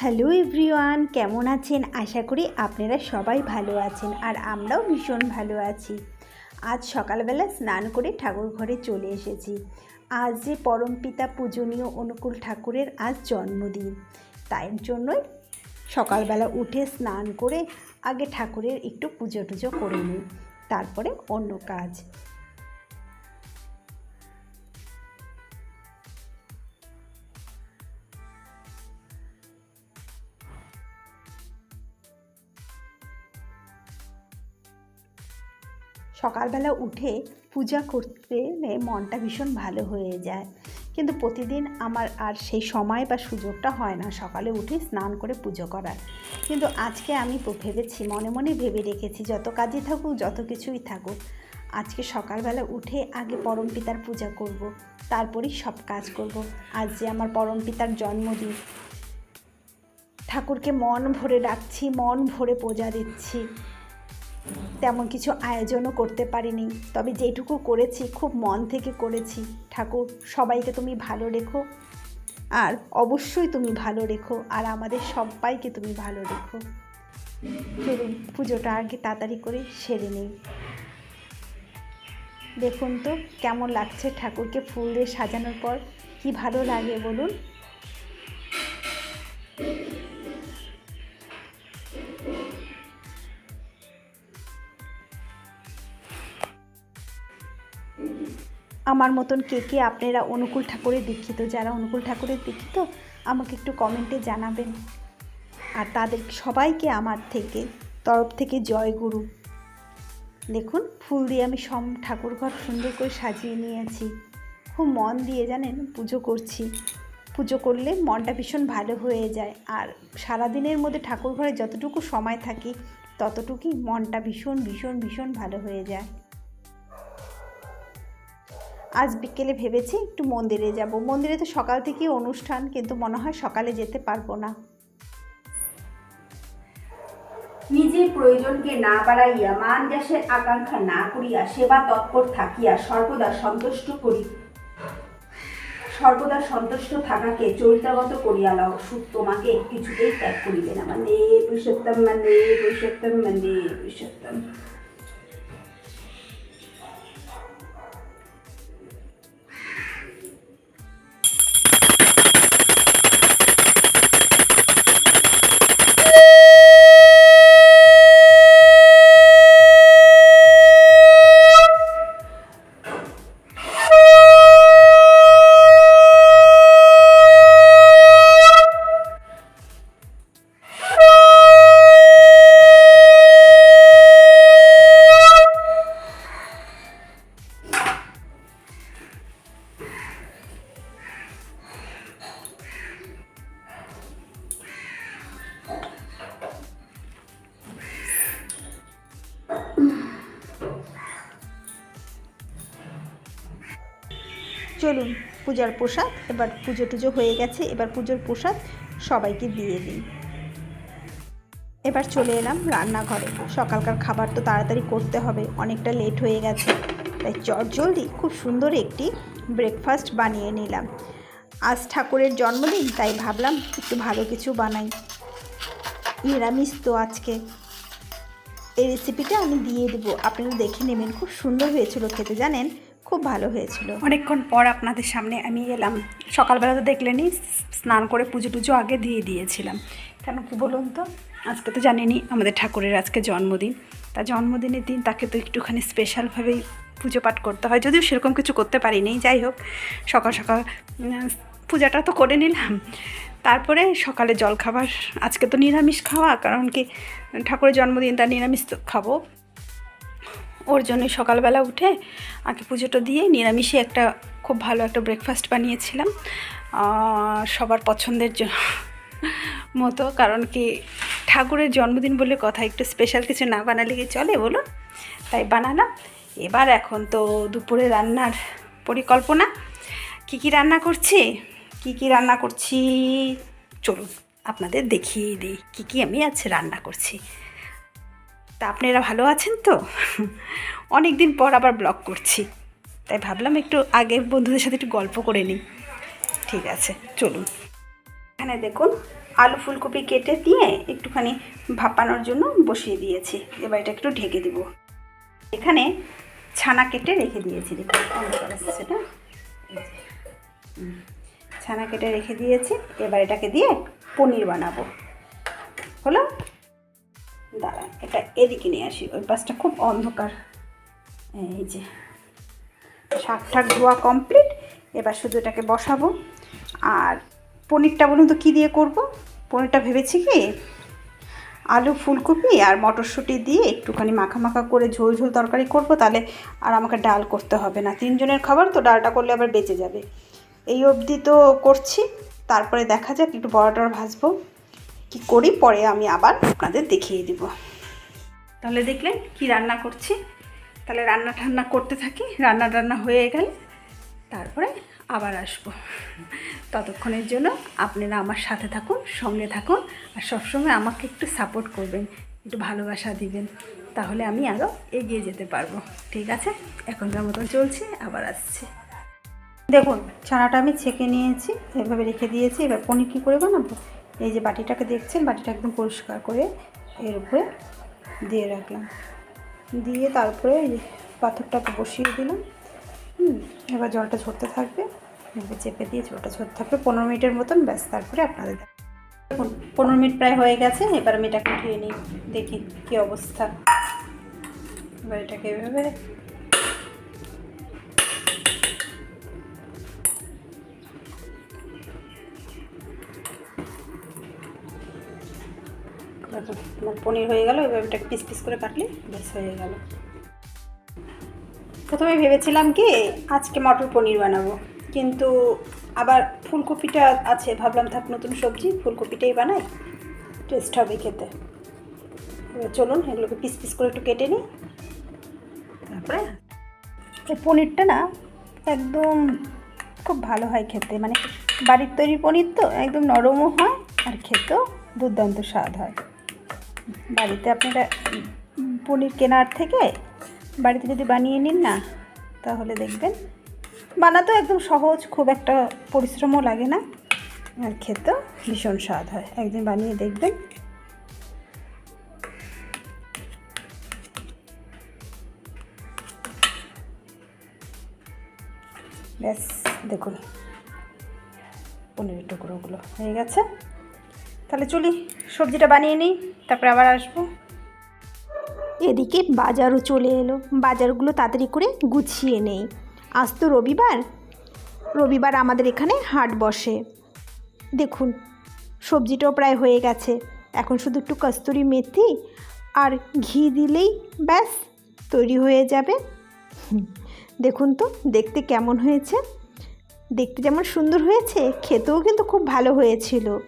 Hello everyone, কেমন আছেন? আশা করি আপনারা সবাই ভালো আছেন আর আমরাও ভীষণ ভালো আছি। আজ সকালবেলা স্নান করে ঠাকুর ঘরে চলে এসেছি। আজ যে পরমপিতা পূজনীয় অনুকূল ঠাকুরের আজ জন্মদিন। তাই জন্যই সকালবেলা উঠে স্নান করে আগে ঠাকুরের একটু পুজো টুজো করে নিই। তারপরে অন্য কাজ। সকালবেলা উঠে পূজা করতে মনটা ভীষণ ভালো হয়ে যায় কিন্তু প্রতিদিন আমার আর সেই সময় বা সুযোগটা হয় না সকালে উঠে স্নান করে পুজো করার কিন্তু আজকে আমি ভেবেছি, মনে মনে ভেবে রেখেছি, যত কাজই থাকুক, যত কিছুই থাকুক, আজকে সকালবেলা উঠে আগে পরম পিতার পূজা করব। তারপরেই সব কাজ করব। আজ যে আমার পরম পিতার জন্মদিন, ঠাকুরকে মন ভরে ডাকছি, মন ভরে পূজা দিচ্ছি তেমন কিছু আয়োজনও করতে পারিনি। তবে যেটুকু করেছি, খুব মন থেকে করেছি। ঠাকুর, সবাইকে তুমি ভালো রেখো। আর অবশ্যই তুমি ভালো রেখো। আর আমাদের সবাইকে তুমি ভালো রেখো। চলুন, পুজোটা আগে তাড়াতাড়ি করে সেরে নেই। দেখুন তো, কেমন লাগছে ঠাকুরকে ফুল দিয়ে সাজানোর পর। কি ভালো লাগে বলুন। আমার মতন কে কে আপনারা অনুকূল ঠাকুরের দীক্ষিত? যারা অনুকূল ঠাকুরের দীক্ষিত, আমাকে একটু কমেন্টে জানাবেন। আর তাদের সবাইকে আমার থেকে, তরফ থেকে জয় গুরু। দেখুন, ফুল দিয়ে আমি সম ঠাকুর ঘর সুন্দর করে সাজিয়ে নিয়েছি। খুব মন দিয়ে জানেন, পুজো করছি। পুজো করলে মনটা ভীষণ ভালো হয়ে যায়। আর সারাদিনের মধ্যে ঠাকুর ঘরে যতটুকু সময় থাকি, ততটুকুই মনটা ভীষণ ভীষণ ভীষণ ভালো হয়ে যায়। আজ বিকেলে ভেবেছি একটু মন্দিরে যাব। মন্দিরে তো সকাল থেকেই অনুষ্ঠান, কিন্তু মনে হয় সকালে যেতে পারব না। নিজের প্রয়োজনকে না বাড়াইয়া মান যশের আকাঙ্ক্ষা না করিয়া সেবা তৎপর থাকিয়া সর্বদা সন্তুষ্ট করি। সর্বদা সন্তুষ্ট থাকাকে চরিতাগত করিয়া লও। সুখ তোমাকে কিছুতেই ত্যাগ করিবে না। মানে পুরুষোত্তম মানে পুরুষোত্তম মানে পুরুষোত্তম। পূজার প্রসাদ, এবার পুজো টুজো হয়ে গেছে, এবার পুজোর প্রসাদ সবাইকে দিয়ে দিই। এবার চলে এলাম রান্নাঘরে। সকালকার খাবার তো তাড়াতাড়ি করতে হবে, অনেকটা লেট হয়ে গেছে। তাই চট জলদি খুব সুন্দর একটি ব্রেকফাস্ট বানিয়ে নিলাম। আজ ঠাকুরের জন্মদিন, তাই ভাবলাম একটু ভালো কিছু বানাই। নিরামিষ তো আজকে। এই রেসিপিটা আমি দিয়ে দেবো। আপনারা দেখে নেবেন, খুব সুন্দর হয়েছিল খেতে, জানেন? খুব ভালো হয়েছিল। অনেকক্ষণ পর আপনাদের সামনে আমি এলাম। সকালবেলা তো দেখলেনই, স্নান করে পুজো টুজো আগে দিয়ে দিয়েছিলাম। কেন কি বলুন তো? আজকে তো জানেনই আমাদের ঠাকুরের আজকে জন্মদিন। তা জন্মদিনের দিন তাকে তো একটুখানি স্পেশালভাবেই পুজো পাঠ করতে হয়। যদিও সেরকম কিছু করতে পারিনি, যাই হোক, সকাল সকাল পূজাটা তো করে নিলাম। তারপরে সকালে জলখাবার, আজকে তো নিরামিষ খাওয়া, কারণ কি ঠাকুরের জন্মদিন তার নিরামিষ তো খাব। ওর জন্য সকালবেলা উঠে আগে পুজোটা দিয়ে নিরামিষে একটা খুব ভালো একটা ব্রেকফাস্ট বানিয়েছিলাম সবার পছন্দের জন্য মতো। কারণ কি ঠাকুরের জন্মদিন বলে কথা, একটু স্পেশাল কিছু না বানালে কি চলে বলুন? তাই বানালাম। এবার এখন তো দুপুরে রান্নার পরিকল্পনা। কি কি রান্না করছি? কি কি রান্না করছি? চলুন আপনাদের দেখিয়ে দিই। কী কী আমি আজ রান্না করছি। তা আপনারা ভালো আছেন তো? অনেক দিন পর আবার ব্লগ করছি। তাই ভাবলাম একটু আগে বন্ধুদের সাথে একটু গল্প করে নিই। ঠিক আছে, চলুন। এখানে দেখুন, আলু ফুলকপি কেটে দিয়ে একটুখানি ভাপানোর জন্য বসিয়ে দিয়েছি। এবার এটা একটু ঢেকে দিব। এখানে ছানা কেটে রেখে দিয়েছি। হুম। ছানা কেটে রেখে দিয়েছি। এবার এটাকে দিয়ে পনির বানাবো। হলো? দাঁড়া এটা এদিকে নিয়ে আসি, ওই পাশটা খুব অন্ধকার। এই যে শাক ঠাক ধোয়া কমপ্লিট এবার শুধু এটাকে বসাবো। আর পনিরটা বলুন তো কী দিয়ে করব? পনিরটা ভেবেছি কি, আলু ফুলকপি আর মটরশুঁটি দিয়ে একটুখানি মাখা মাখা করে ঝোল ঝোল তরকারি করব, তাহলে আর আমাকে ডাল করতে হবে না। তিনজনের খাবার তো ডালটা করলে আবার বেঁচে যাবে। এই অবধি তো করছি, তারপরে দেখা যাক একটু বড়াটা ভাজবো। কি করি পরে আমি আবার আপনাদের দেখিয়ে দিব। তাহলে দেখলেন কি রান্না করছি। তাহলে রান্না ঠান্না করতে থাকি, রান্না টান্না হয়ে গেলে তারপরে আবার আসব। ততক্ষণের জন্য আপনারা আমার সাথে থাকুন, সঙ্গে থাকুন আর সবসময় আমাকে একটু সাপোর্ট করবেন, একটু ভালোবাসা দিবেন, তাহলে আমি আরও এগিয়ে যেতে পারব। ঠিক আছে? এখনকার মতন চলছে, আবার আসছে। দেখুন, ছানাটা আমি ছেঁকে নিয়েছি, এভাবে রেখে দিয়েছি, এবার পনির কী করে বানাবো? এই যে বাটিটাকে দেখছেন? বাটিটা একদম পরিষ্কার করে এর উপরে দিয়ে রাখলাম। দিয়ে তারপরে পাথরটাকে বসিয়ে দিলাম। হুম, এবার জলটা ঝরতে থাকবে। এভাবে চেপে দিয়ে জলটা ঝরতে থাকবে। পনেরো মিনিটের মতন ব্যাস, তারপরে আপনাদের দেখুন পনেরো মিনিট প্রায় হয়ে গেছে। এবার আমি এটাকে উঠিয়ে নিই, দেখি কী অবস্থা। এবার এটাকে এভাবে পনির হয়ে গেল, এবার এটাকে পিস পিস করে কাটলে বেশ হয়ে গেল। প্রথমে ভেবেছিলাম কি, আজকে মটর পনির বানাবো, কিন্তু আবার ফুলকপিটা আছে, ভাবলাম থাক নতুন সবজি, ফুলকপিটাই বানাই, টেস্ট হবে খেতে। এবার চলুন, এগুলোকে পিস পিস করে একটু কেটে নিই। তারপরে এই পনিরটা না একদম খুব ভালো হয় খেতে মানে বাড়ির তৈরি পনির তো একদম নরমও হয় আর খেতেও দুর্দান্ত স্বাদ হয়। বাড়িতে আপনারা পনির কেনার থেকে বাড়িতে যদি বানিয়ে নিন না, তাহলে দেখবেন বানাতেও একদম সহজ, খুব একটা পরিশ্রমও লাগে না। আর খেতেও ভীষণ স্বাদ হয়। একদিন বানিয়ে দেখবেন। ব্যাস, দেখুন। পনিরের টুকরোগুলো হয়ে গেছে। তাহলে চলি, সবজিটা বানিয়ে নিই, তারপরে আবার আসব। এদিকে বাজারও চলে এলো। বাজারগুলো তাড়াতাড়ি করে গুছিয়ে নেই। আজ তো রবিবার। রবিবার আমাদের এখানে হাট বসে। দেখুন, সবজিটাও প্রায় হয়ে গেছে। এখন শুধু একটু কস্তুরি মেথি আর ঘি দিলেই ব্যাস, তৈরি হয়ে যাবে। দেখুন তো, দেখতে কেমন হয়েছে। দেখতে যেমন সুন্দর হয়েছে, খেতেও কিন্তু খুব ভালো হয়েছিল।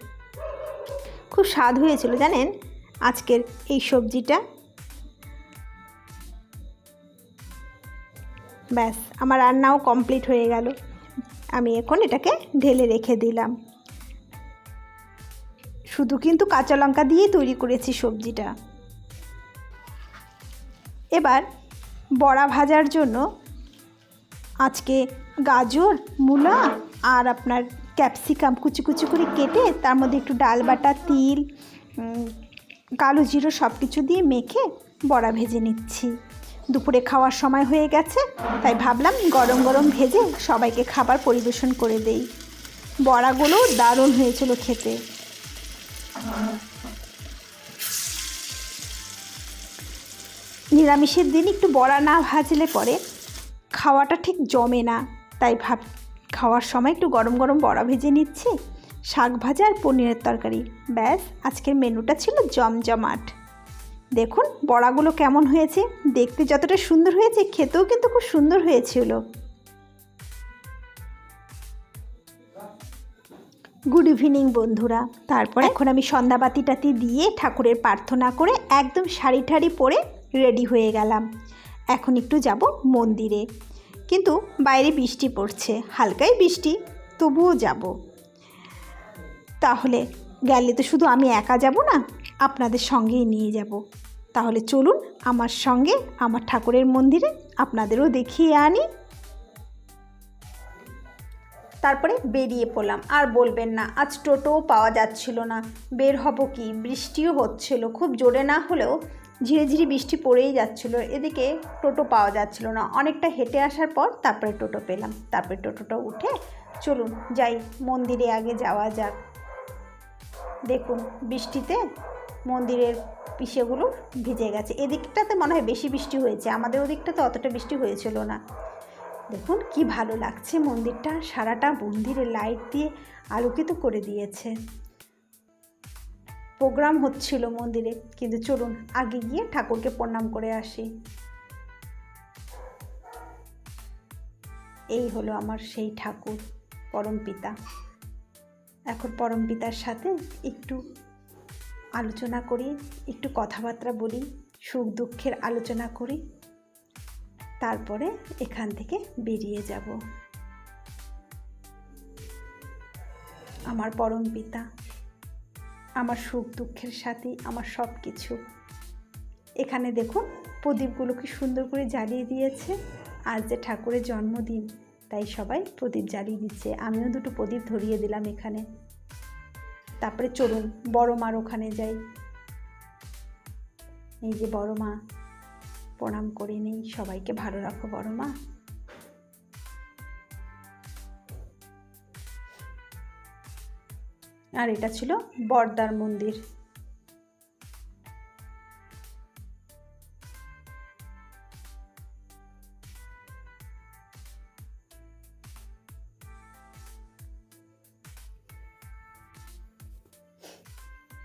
খুব স্বাদ হয়েছিল, জানেন? আজকের এই সবজিটা। ব্যাস, আমার রান্নাও কমপ্লিট হয়ে গেল। আমি এখন এটাকে ঢেলে রেখে দিলাম। শুধু কিন্তু কাঁচা লঙ্কা দিয়েই তৈরি করেছি সবজিটা। এবার বড়া ভাজার জন্য আজকে গাজর, মূলা আর আপনার ক্যাপসিকাম কুচি কুচি করে কেটে তার মধ্যে একটু ডাল বাটা, তিল কালো জিরো সব কিছু দিয়ে মেখে বড়া ভেজে নিচ্ছি। দুপুরে খাওয়ার সময় হয়ে গেছে, তাই ভাবলাম গরম গরম ভেজে সবাইকে খাবার পরিবেশন করে দেই। বড়াগুলো দারুণ হয়েছিল খেতে। নিরামিষের দিন একটু বড়া না ভাজলে পরে খাওয়াটা ঠিক জমে না, তাই ভাব খাওয়ার সময় একটু গরম গরম বড়া ভেজে নিচ্ছি, শাক ভাজা আর পনিরের তরকারি। ব্যাস, আজকের মেনুটা ছিল জমজমাট। দেখুন, বড়াগুলো কেমন হয়েছে। দেখতে যতটা সুন্দর হয়েছে, খেতেও কিন্তু খুব সুন্দর হয়েছিল। গুড ইভিনিং বন্ধুরা। তারপর এখন আমি সন্ধ্যাবাতি টাতি দিয়ে ঠাকুরের প্রার্থনা করে একদম শাড়ি ঠাড়ি পরে রেডি হয়ে গেলাম। এখন একটু যাব মন্দিরে। কিন্তু বাইরে বৃষ্টি পড়ছে, হালকাই বৃষ্টি, তবুও যাব। তাহলে গেলে তো শুধু আমি একা যাব না, আপনাদের সঙ্গেই নিয়ে যাব। তাহলে চলুন আমার সঙ্গে আমার ঠাকুরের মন্দিরে আপনাদেরও দেখিয়ে আনি। তারপরে বেরিয়ে পড়লাম। আর বলবেন না, আজ টোটোও পাওয়া যাচ্ছিল না। বের হব কি? বৃষ্টিও হচ্ছিল। খুব জোরে না হলেও ঝিরিঝিরি বৃষ্টি পড়েই যাচ্ছিল। এদিকে টোটো পাওয়া যাচ্ছিল না। অনেকটা হেঁটে আসার পর তারপরে টোটো পেলাম। তারপরে টোটোটা উঠে চলুন যাই, মন্দিরে আগে যাওয়া যাক। দেখুন, বৃষ্টিতে মন্দিরের পিসেগুলো ভিজে গেছে। এদিকটাতে মনে হয় বেশি বৃষ্টি হয়েছে। আমাদের ওদিকটাতে অতটা বৃষ্টি হয়েছিল না। দেখুন, কি ভালো লাগছে মন্দিরটা। সারাটা মন্দিরে লাইট দিয়ে আলোকিত করে দিয়েছে। প্রোগ্রাম হচ্ছিল মন্দিরে। কিন্তু চলুন, আগে গিয়ে ঠাকুরকে প্রণাম করে আসি। এই হলো আমার সেই ঠাকুর পরমপিতা এখন পরমপিতার সাথে একটু আলোচনা করি, একটু কথাবার্তা বলি, সুখ দুঃখের আলোচনা করি। তারপরে এখান থেকে বেরিয়ে যাব। আমার পরম পিতা। আমার সুখ দুঃখের সাথে, আমার সব কিছু এখানে দেখুন, প্রদীপগুলো কি সুন্দর করে জ্বালিয়ে দিয়েছে। আজ যে ঠাকুরের জন্মদিন, তাই সবাই প্রদীপ জ্বালিয়ে দিচ্ছে। আমিও দুটো প্রদীপ ধরিয়ে দিলাম এখানে। তারপরে চলুন, বড় মার ওখানে যাই। এই যে বড় মা, প্রণাম করে নেই। সবাইকে ভালো রাখো বড় মা। আর এটা ছিল বর্দার মন্দির।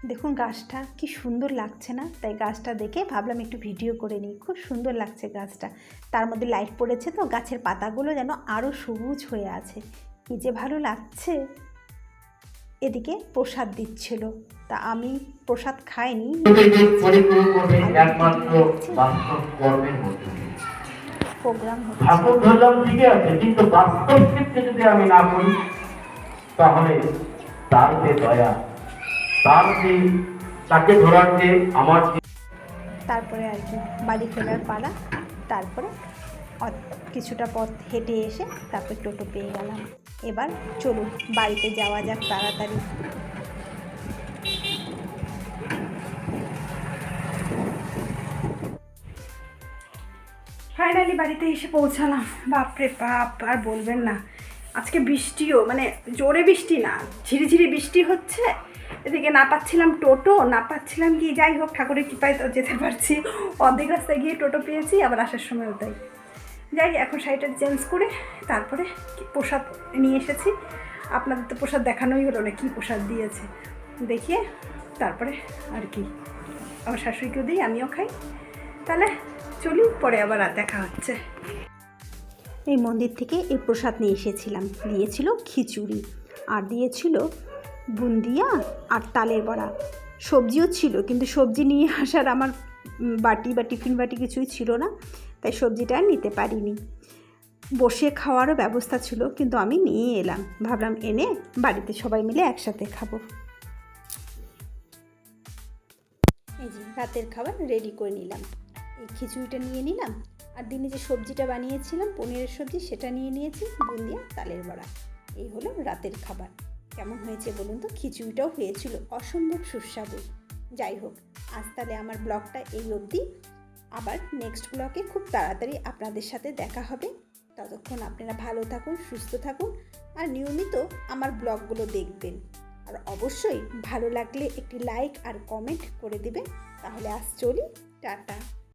দেখুন গাছটা কি সুন্দর লাগছে না? তাই গাছটা দেখে ভাবলাম একটু ভিডিও করে নিই। খুব সুন্দর লাগছে গাছটা। তার মধ্যে লাইট পড়েছে তো, গাছের পাতাগুলো যেন আরও সবুজ হয়ে আছে। কি যে ভালো লাগছে। এদিকে প্রসাদ দিচ্ছিল। তা আমি প্রসাদ খাইনি। নিজেকে পরিপূর্ণ করবে একমাত্র বাস্তব কর্মের মধ্যে দিয়ে। প্রোগ্রাম ঠাকুর ধরলাম ঠিকই আছে কিন্তু বাস্তব ক্ষেত্রে যদি আমি না করি তাহলে তার যে দয়া তার যে তাকে ধরার যে আমার তারপরে আর কি বাড়ি ফেরার পালা তারপরে কিছুটা পথ হেঁটে এসে তারপরে টোটো পেয়ে গেলাম। এবার চলুন, বাড়িতে যাওয়া যাক তাড়াতাড়ি। ফাইনালি বাড়িতে এসে পৌঁছালাম। বাপরে বাপ, আর বলবেন না। আজকে বৃষ্টিও মানে জোরে বৃষ্টি না ঝিরিঝিরি বৃষ্টি হচ্ছে। এদিকে না পাচ্ছিলাম টোটো, না পাচ্ছিলাম কি, যাই হোক, ঠাকুরের কৃপায় তো যেতে পারছি। অর্ধেক রাস্তায় গিয়ে টোটো পেয়েছি, আবার আসার সময়ও তাই। যাই, এখন শাড়িটা চেঞ্জ করে তারপরে প্রসাদ নিয়ে এসেছি। আপনাদের তো প্রসাদ দেখানোই হলো না, কী প্রসাদ দিয়েছে। দেখিয়ে তারপরে আর কি। আমার শাশুড়িকেও দিই, আমিও খাই। তাহলে চলি, পরে আবার আর দেখা হচ্ছে। এই মন্দির থেকে এই প্রসাদ নিয়ে এসেছিলাম। দিয়েছিল খিচুড়ি, আর দিয়েছিল বুন্দিয়া আর তালের বড়া। সবজিও ছিল, কিন্তু সবজি নিয়ে আসার আমার বাটি বা টিফিন বাটি কিছুই ছিল না। তাই সবজিটা আর নিতে পারিনি। বসে খাওয়ারও ব্যবস্থা ছিল, কিন্তু আমি নিয়ে এলাম। ভাবলাম এনে বাড়িতে সবাই মিলে একসাথে খাব। এই যে রাতের খাবার রেডি করে নিলাম। এই খিচুড়িটা নিয়ে নিলাম। আর দিনে যে সবজিটা বানিয়েছিলাম, পনিরের সবজি, সেটা নিয়ে নিয়েছি, বুন্দিয়া, তালের বড়া। এই হলো রাতের খাবার। কেমন হয়েছে বলুন তো? খিচুড়িটাও হয়েছিল অসম্ভব সুস্বাদু। যাই হোক, আজ তাহলে আমার ব্লগটা এই অবধি। আবার নেক্সট ব্লগে খুব তাড়াতাড়ি আপনাদের সাথে দেখা হবে। ততক্ষণ আপনারা ভালো থাকুন, সুস্থ থাকুন আর নিয়মিত আমার ব্লগগুলো দেখবেন। আর অবশ্যই ভালো লাগলে একটি লাইক আর কমেন্ট করে দেবেন। তাহলে আজ চলি, টাটা।